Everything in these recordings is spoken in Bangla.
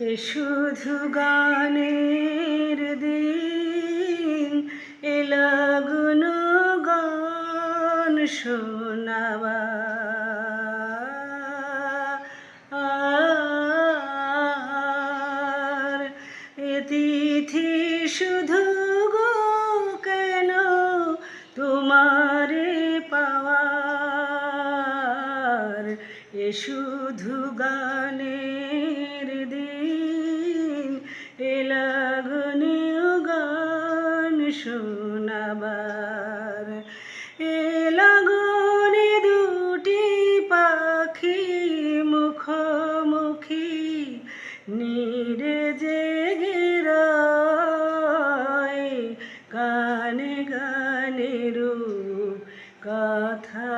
এ শুধু গানের দিন এলাগুন গান শোনাবা। এ শুধু গো কেন তোমারে শুধু গানের শোনাবার এলাগনে দুটি পাখি মুখোমুখি নীরে জেগে গানে গানে রূপ কথা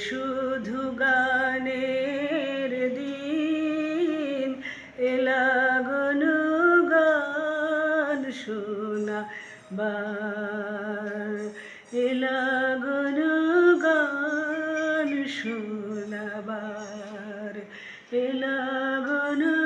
শুধু গানের দিন শোনা বার। এলাগন গান শোনাবার এলাগন